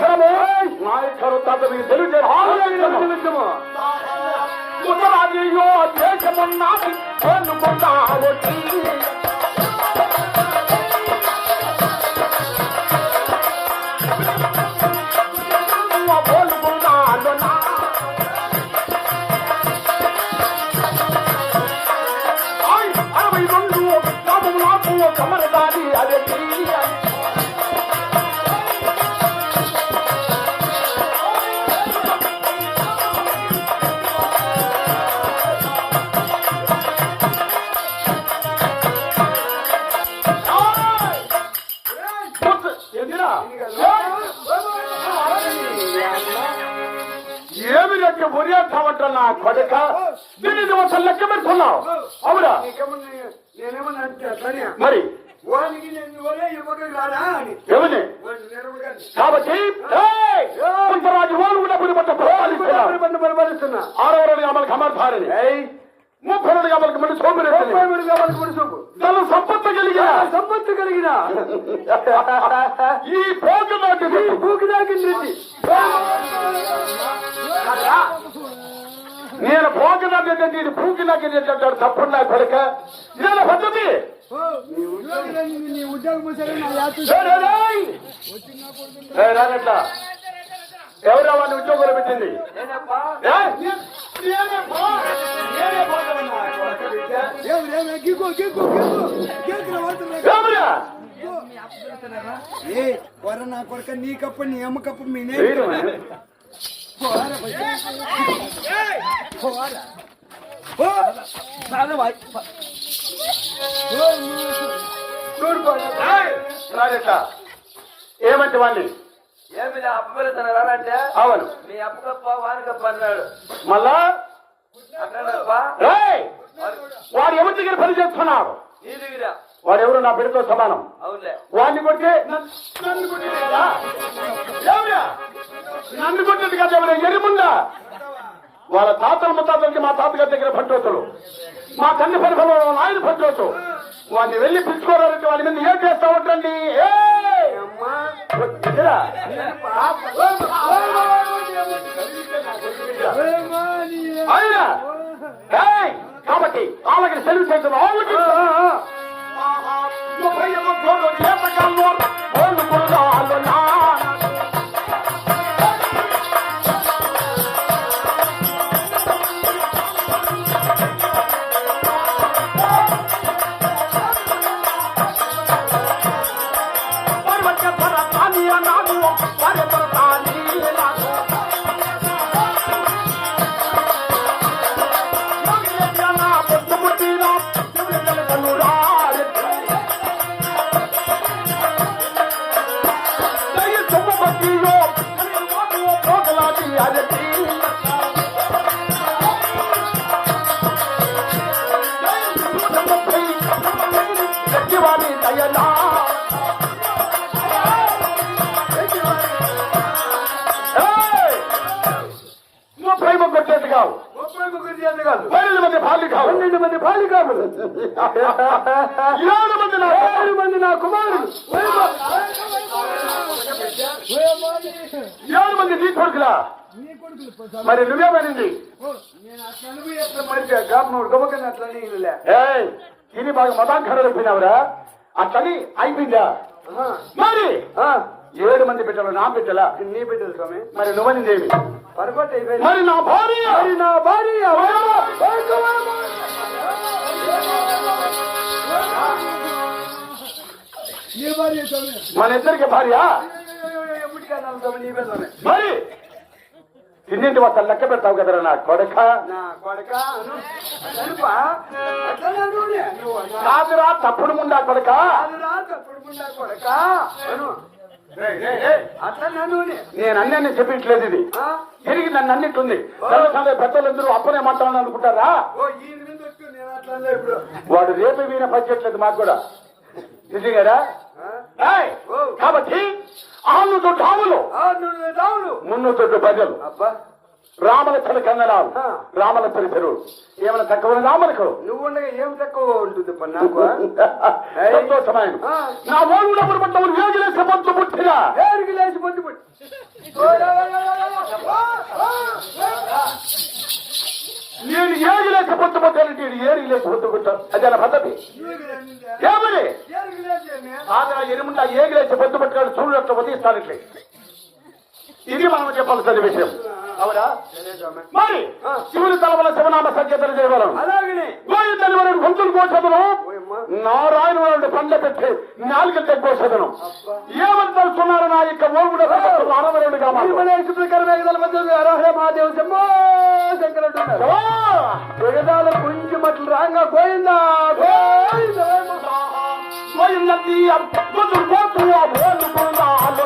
खराब हो गए माय खरो तब भी दिल के हाल में नहीं रहते बिल्कुल माँ उधर आ ఉరియామంటా నా కొడక దీన్ని నువ్వు లెక్క పెడుతున్నావు. అవునా? మరి? ఎవరిని. కాబట్టి వాళ్ళు కూడా పరిపాలిస్తున్నా ఆరో రోజు అమలు ముప్పై మళ్ళీ ముప్పై తన సంపత్తి కలిగిన. సంపత్తు కలిగిన ఈ పోగు నాకు భూకి దాకింది నేను పోగు నాకు నేను భూకి నాకు అంటాడు తప్పుడు నా కొడుక. ఇదే పద్ధతి? రాగట్లా ఎవరు వాడిని ఉద్యోగంలో పెట్టింది! ఏం వర నా కొడుక నీ కప్పు నీ అమ్మ కప్పు మీ నే వీడు. ఏయ్, రాగట్లా ఏమంటే వాడిని ఏమి అప్పగలుగుతాను రానంటే? అవును. మీ అప్పగప్ప వానికప్ప అన్నాడు. మళ్ళా? అన్నాడప్ప ఏయ్! వాడు ఎవరి దగ్గర పని చేస్తున్నాడు? నీ దగ్గర. వాడు ఎవరు నా బిడ్డతో సమానం? వాడిని కొట్టి నన్ను? నన్ను కొట్టింది కదా ఎవరు ఎరిముందా? వాళ్ళ తాతల ముత్తాతలకి మా తాతగారి దగ్గర పట్టవచ్చు మా తండ్రి పరిఫలం ఆయన పట్టవచ్చు వాడిని వెళ్ళి పిలుచుకోవాలంటే వాడి మీద ఏం! చేస్తా ఉంటండి ఆయన! కాబట్టి వాళ్ళకి సెలవు చేసిన వాళ్ళకి Yo voy a los pueblos y a sacarlo, el pueblo a los lados. ఏడు మంది నా ఏడు మంది నా కుమారులు. ఏడు మంది. నీ కొడుకులా? మరి నువ్వేమనింది? ఇది బాగా మతాంకరలు అయిపోయినావురా. అట్లని అయిపోయిందా? మరి? ఏడు మంది బిడ్డలు నా బిడ్డలా? నీ బిడ్డలు స్వామి. మరి నువ్వనిందేమి అయిపోయింది మరి నా భార్య? మరి నా భార్య. మన ఇద్దరికి భార్య? మరి? తిన్నింటి వస్తా లెక్క పెడతావు కదరా నా కొడక. కాదురా తప్పుడు ముండా కొడక. నేను అన్నీ చెప్పట్లేదు ఇది? తిరిగి నన్ను అన్నిట్టుంది. తెల్లసారి పెద్దలందరూ అప్పనే మాట్లాడాలని అనుకుంటారా? మీద వాడు రేపు వీణ పచ్చట్లేదు మాకు కూడా! ఓ. కాబట్టి ఆను దొడ్డు ఆవులు మున్ను దొడ్డు ప్రజలు రామలక్ష్మణ కందనాలు రామలక్షణ చెరువు ఏమైనా తక్కువ రామలకు నువ్వు ఏం తక్కువ ఉంటుంది సంతోషమైన నా ఓన్ ఉన్నప్పుడు పట్టవు ఏడు లేసి పొద్దు పుట్టిరా ఏడుకి లేచి పొద్దు పుట్టి ನೀನು ಏರಿಲಾಕ ಗೊತ್ತು ಮಕ್ಕಳಿಗೆ ಹೇಳಿ ಏರಿಲೇಕ అది ಗೊತ್ತ పద్ధతి? ఏమని? ಏಮರಿ ఆడ ఎరుముండ ఏగిలేసి పొద్దు పట్టుకొని చూడట్లు వదిలిస్తాను ఇది మనం చెప్పాల్సిన విషయం. మరి శివుని తలవల శివనామ సంకేతం చేయగలం. అలాగే గోవిందని మనం గొంతులు కోసము నారాయణ వారిని పండ్ల పెట్టి నాలుగంటే కోసదను ఏమని తెలుసున్నారు నా యొక్క ఓగుడ మానవరుడిగా మహాదేవ శంభో శంకరుడు ఉన్నారు. జగదాల కొంచెం అట్లు రాంగా పోయిందా పోయిందా పోయింది గొంతులు కోసు పోతున్నాను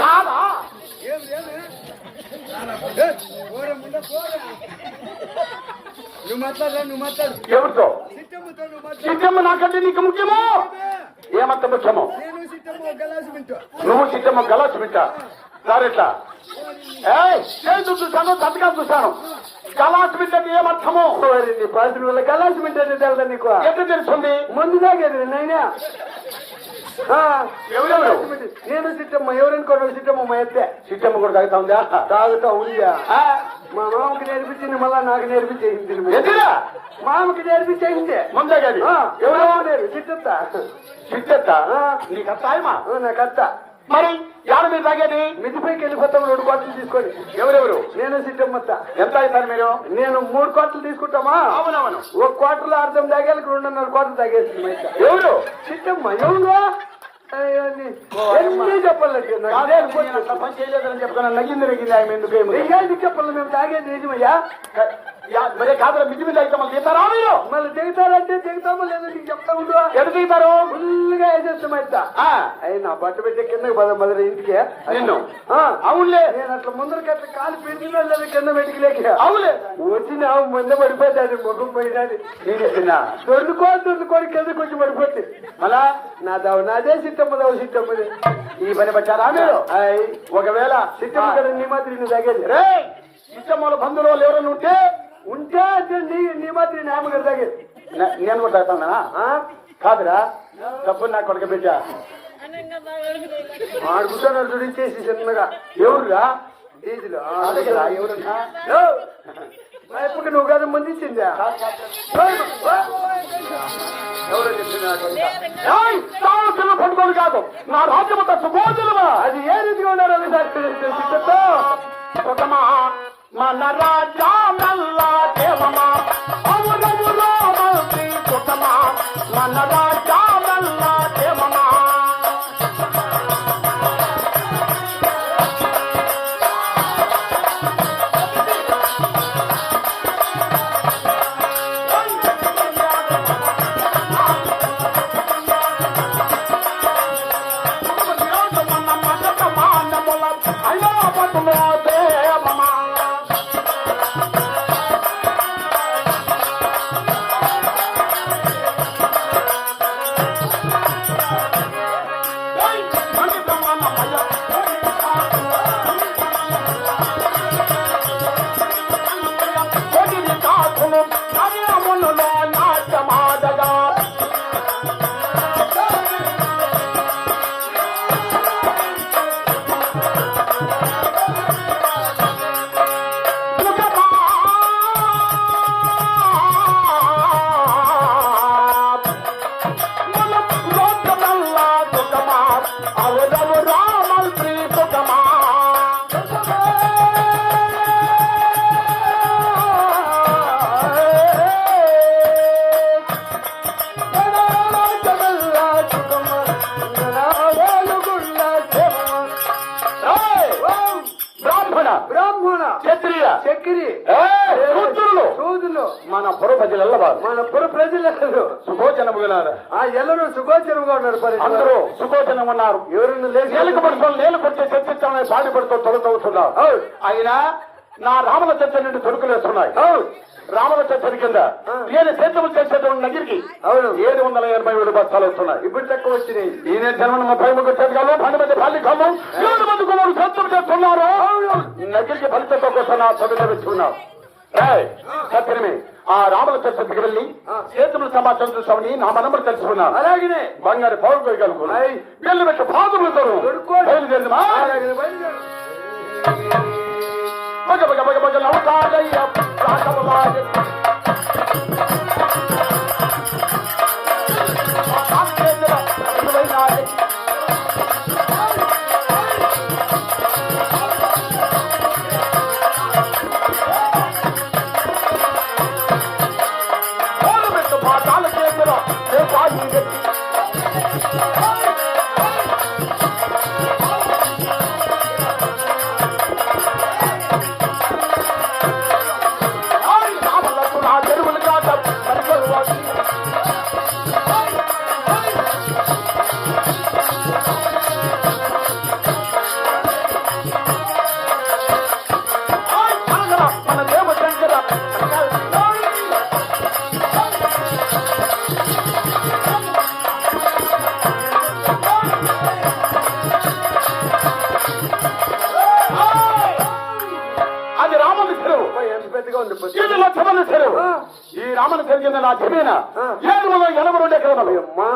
రాదా పోరా నువ్వు మాట్లాడరా నువ్వు మాట్లాడు ఎవరితో? చిట్టమ్మ నాకంటే నీకు ముఖ్యమో? ఏమంత ముఖ్యమో? నువ్వు చిట్టమ్మ గలాసు బిడ్డ. సారెట్లా? చూశాను తతగా చూశాను. గలాసు బిడ్డకి ఏమర్థమో? పాసిన వల్ల గలాసి తెలుదా నీకు? ఎట్లా తెలుస్తుంది? ముందు తాగేది నైనా ఎవరెవరు నేను సిట్టమ్మ ఎవరనుకోండి సిట్టమ్మ? మా ఎత్తే చిట్టమ్మ కూడా తాగుతా ఉందా? తాగుతా ఉందా? మా మామకి నేర్పించింది మళ్ళా నాకు నేర్పించేసింది ఎదురా మామకి నేర్పించేసింది. గది ఆ, ఎవరు? చిట్టెత్త ఆ. నీకు అత్తాయమా నాకు అత్త మరి మీరు తాగేది? మిదిపైకి వెళ్ళిపోతాం రెండు కోట్లు తీసుకొని. ఎవరెవరు? నేను సిట్టమ్మత్త ఎంత అవుతారు మీరు? నేను మూడు కోట్లు తీసుకుంటామా? అవునవును. ఒక కోటలో అర్థం తాగేలకు రెండున్నర కోట్లు ఇత్త. ఎవరు? సిట్టమ్మ ఎవరు? అట్లా పని చేయలేదని చెప్పుకున్నా నగింది నగింది ఆయన ఎందుకు ఏమి? నీకేంటి చెప్పాలి? మేము తాగేది నిజమయ్యా మరే కాదు మిద్ది మీద అయితే మళ్ళీ తీస్తారా మీరు మళ్ళీ దిగుతారంటే దిగుతామో లేదో నీకు చెప్తా ఉండు ఎటు తీస్తారు ఫుల్గా వేసేస్తాం అయితే. ఆ, అయ్యి నా బట్ట పెట్టే కిందకి పద మొదలు ఇంటికి. నిన్ను. అవునులే. నేను అట్లా ముందరికి అట్లా కాలు పెరిగినా లేదా కింద పెట్టుకులేక అవునులే. వచ్చిన ముంద పడిపోతుంది ముఖం పోయినది. నేను దొడ్డుకో దొడ్డుకోని కింద కొంచెం పడిపోతుంది మళ్ళా నా దవ నాదే సిట్టమ్మ దవ సిట్టమ్మది ఈ పని పట్టారా మీరు? ఒకవేళ సిట్టమ్మ కదా నీ మాత్రం నీ తగ్గేది రే ఇష్టమ్మల బంధువులు ఎవరైనా ఉంటే ఉంటే అంటే నీ నీ మాత్రం నే- నేను కూడా తాగుతానా? కాదురా. డబ్బు నాకు కొడక పెట్టా ఆడుకుంటున్నారు చూడించేసి చిన్నగా. ఎవరురా? డీజిల్ ఎవరున్నా? ఇప్పుడు నువ్వు కదా ముందు ఇచ్చిందా? ఎవరు కాదు. నా రాజ్యమంతా సుభోజనమా అది ఏ రీతిగా ఉన్నారు అవి సిట్టతో సుఖమా ఉన్నారు మన పుర ప్రజలు సుఖోజనము గలారా ఆ ఎల్లరూ సుగోచరంగా ఉన్నారు పరి అందరూ సుఖోజనం ఉన్నారు ఎవరన్నా లేచి నేలకు పడుకొని నేలు కొట్టి చర్చించాలని పాడిపడుతూ తొలగవుతున్నారు. అయినా నా రామల చర్చ నుండి తొలుకులేస్తున్నాయి అవును. రామల చర్చ కింద నేను సేద్యము చేసేటువంటి నగిరికి అవును. ఏడు వందల ఎనభై ఏడు బస్తాలు వస్తున్నాయి. ఇప్పుడు తక్కువ వచ్చినాయి. ఈయన జన్మను ముప్పై ముగ్గురు చేతకాలు పన్నెండు మంది పల్లికాలు ఏడు మంది కుమారు సత్యం చేస్తున్నారు. నగిరికి ఫలితంతో కోసం చదువు తెచ్చుకున్నావు సత్యమే ఆ రాముల చర్చకి వెళ్ళి చేతులు సమాచారం చూసామని నా మనమ్మలు తెలుసుకున్నాను. అలాగనే. బంగారు పౌరు కొయ్యగలుగుతున్నాయి వెళ్ళి పెట్టి పాదులు దొరుకుకోండి. బయలుదేరిందా అలాగనే బయలుదేరు. బగ బగ బగ బగ నవ్వుతాడయ్య నా జమీన. ఏడు వందల ఎనభై రెండు ఎకరములు అమ్మా.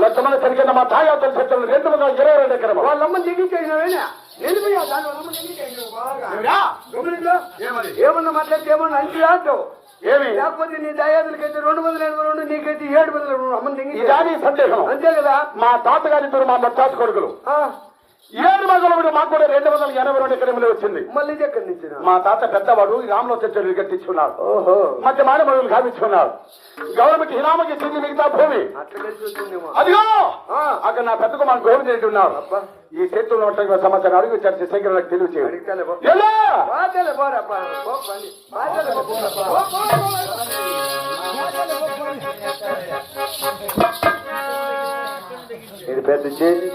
లక్షమని జరిగిన మా తాయాతల చెట్లు రెండు వందల ఇరవై రెండు ఎకరములు వాళ్ళమ్మ దిగించేసినవేనా? ఏమన్నా మాట్లాడితే ఏమన్నా అంచి రాస్తావు ఏమి? లేకపోతే నీ దయాదులకైతే రెండు వందల ఎనభై రెండు నీకైతే ఏడు వందల దిగించే దాని సందేహం. అంతే కదా? మా తాతగారి మా మత్తాత కొడుకులు. ఆ, ఏడు వందల మాకు కూడా రెండు వందల ఎనభై రెండు ఎకరములు వచ్చింది. మళ్ళీ ఎక్కడి నుంచి? మా తాత పెద్దవాడు రాముల చెట్లు కట్టించుకున్నాడు ఓహో. మధ్య మానవులు కావించుకున్నాడు గవర్నమెంట్ హినామకి చెంది మిగతా భూమి. అదిగో. అక్కడ నా పెద్ద కుమార్ గోవింద్ రెడ్డి ఉన్నారు. ఈ చేతుల్లో ఉంటే సమాచారం అడిగి చర్చ పో. ఇది పెద్ద చేతి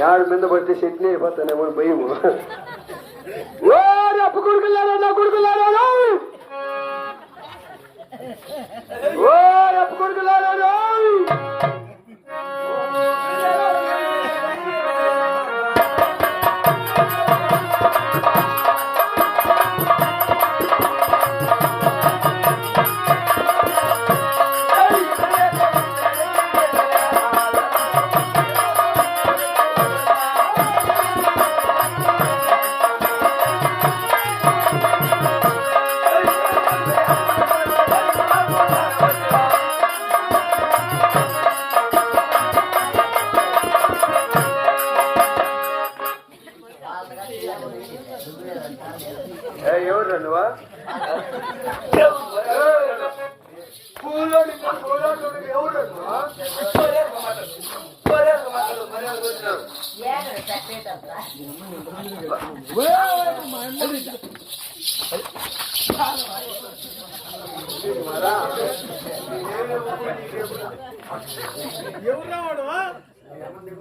యాడు మీద పడితే చట్నీ అయిపోతానేమో అని భయము. అప్పు కొడుకులారా నా కొడుకులారా ఓ అప్పు కొడుకులారా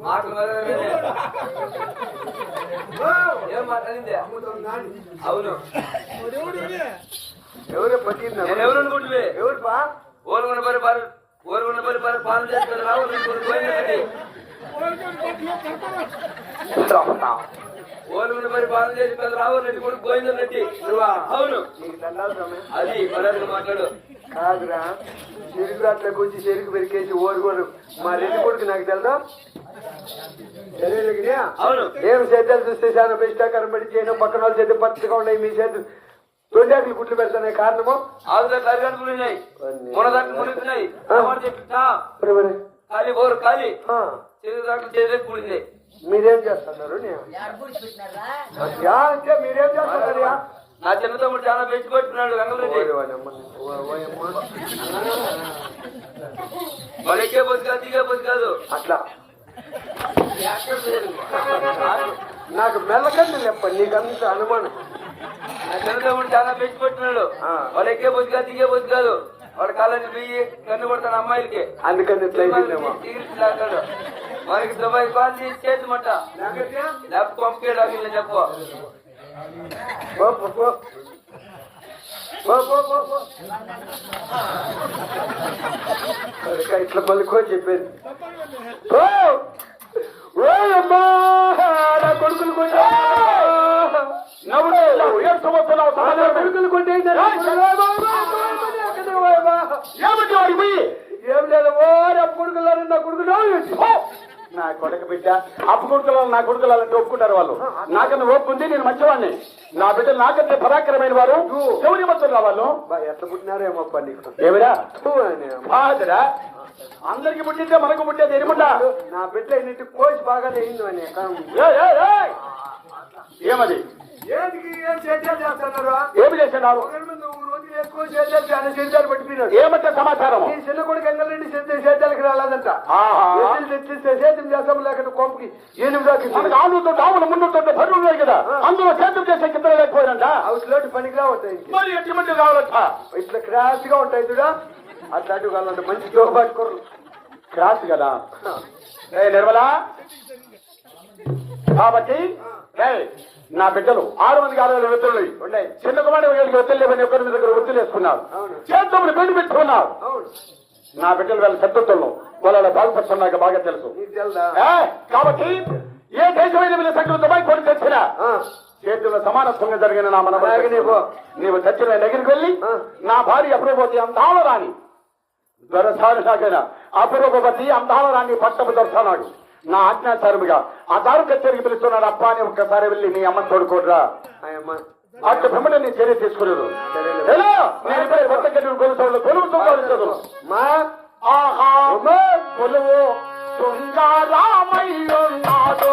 మాటలు మొదలైనవి. ఏం మాట్లాడింది అవును ఎవరు ఎవరు అనుకుంటువి ఎవరు బా ఓరుగున్న పరి పాలు ఓరుగున్న పరి. పాలు పాలన చేస్తారు రెండు పరి పాలన చేసి పెద్ద రెండు కొడుకు అవును. అది మాట్లాడు. కాదురా. చెరుకు అట్లా కొంచెం చెరుకు పెరికేసి ఓరుకోరు మా రెడ్డి కొడుకు నాకు తెలుదా. అవును. ఏం సేద్యాలు చూస్తే చాలా బెస్టాకారం పడి చేయడం పక్కన వాళ్ళు చేతి పచ్చగా ఉన్నాయి మీ చేతి తొండాకులు గుట్లు పెడతానే కారణము? ఆవుల ఉన్నాయి మునుగుతున్నాయి చెప్పినా? మరి మరి. ఖాళీ చెరుకు దాంట్లో చేసే కూడింది మీరేం చేస్తున్నారు? అంటే మీరేం చేస్తున్నారు? నా చిన్న తమ్ముడు చాలా పెంచి కొట్టున్నాడు వెంగళరెడ్డి ఓరి వాడమ్మ. ఓ- ఓయమ్మ. వాడు ఎక్కే పోతు కాదు దిగే పోతు కాదు. అట్లా. నాకు మెల్లకండి లేప్ప నీకంత అనుమానం. నా చిన్నతమ్ముడు చాలా పెంచి పెట్టినాడు వాళ్ళు ఎక్కే బొద్దు కాదు దిగే బొద్దు కాదు. వాడు కాలేజీ పోయి కన్ను కొడతాను అమ్మాయిలకి. అందుకని మనకి దుబాయ్ కాల్ చేసి చేద్దామంట లేకపోతే పంపించడానికి చెప్పు పో, పో, పో. పో, పో, పో, పో. సరిగ్గా ఇట్లా పలుకో చెప్పేది కొడుకులు సమాజంలో కొడుకులు కొట్టే ఏమిటి వాడి పోయి ఏం లేదు ఓ నా కొడుకులారు నా కొడుకులు ఓ! నా కొడుకు బిడ్డ. అప్పు కొడుకులు నా కొడుకులు అంటే ఒప్పుకుంటారు వాళ్ళు. నాకన్నా ఉంది నేను మంచివాడిని నా బిడ్డలు నాకంటే పరాక్రమైన వారు ఎవరి మధ్య వాళ్ళు? ఎట్లా పుట్టినారేమో నీకు? ఏమిరా. బాధరా? అందరికి పుట్టిందే మనకు పుట్టేది ఎరుముండా నా బిడ్డ ఇన్నిటి కోసి బాగా ఏయ్! ఏమది? ఏమి చేసినారు మీద ఏమంటే సమాచారం ఈ చిన్న కొడుకు ఎంగళరెడ్డి చేద్దాలకి రాలేదంట. సేద్యం చేస్తాం లేకుంటే కొంపకి ఎనిమిది దాకా మనకు ఆలుతో ఆవులు ముందుతో బరువు ఉన్నాయి కదా. అందులో సేద్యం చేసే కింద లేకపోయినంట హౌస్ లోటు పనికి రావట్టాయి మరి ఎటువంటి కావాలంట? ఇట్లా క్రాస్గా ఉంటాయి చూడా. అట్లా అటు కావాలంటే మంచి జోగు పట్టుకోరు. క్రాస్ కదా? నిర్మలా. కాబట్టి నా బిడ్డలు ఆరు మందికి ఆరు వ్యక్తులు. చిన్న కుమారుడు వేలకి వ్యక్తులు లేవని ఒకరి మీద ఒకరు వ్యక్తులు వేసుకున్నారు. చేతులు పెళ్ళి పెట్టుకున్నారు. నా బిడ్డలు వాళ్ళ శత్రుత్వంలో వాళ్ళ బాగుపడుతున్నా నాకు బాగా తెలుసు కాబట్టి ఏ దేశమైన వీళ్ళ సంఖ్యలు దుబాయ్ కొని తెచ్చినా ఆ, చేతుల్లో సమానత్వంగా జరిగిన నా మన నీవు. చచ్చిన దగ్గరికి వెళ్ళి. నా భార్య అప్రభోతి అందాల రాణి. దొరసారి సాగిన అప్రభవతి అందాల రాణి పట్టపు దొరసానాడు. నా ఆజ్ఞాచారముగా ఆ దారు కచేరికి పిలుస్తున్నాడు అప్ప అని ఒక్కసారి వెళ్ళి నీ అమ్మ తోడుకోడ్రా. అటు వెంబడి నీ చర్య నేను ఇప్పుడే కొత్త గడ్డి కొలుసు మా. ఆహా కొలువు తుంగారామయ్యున్నాడు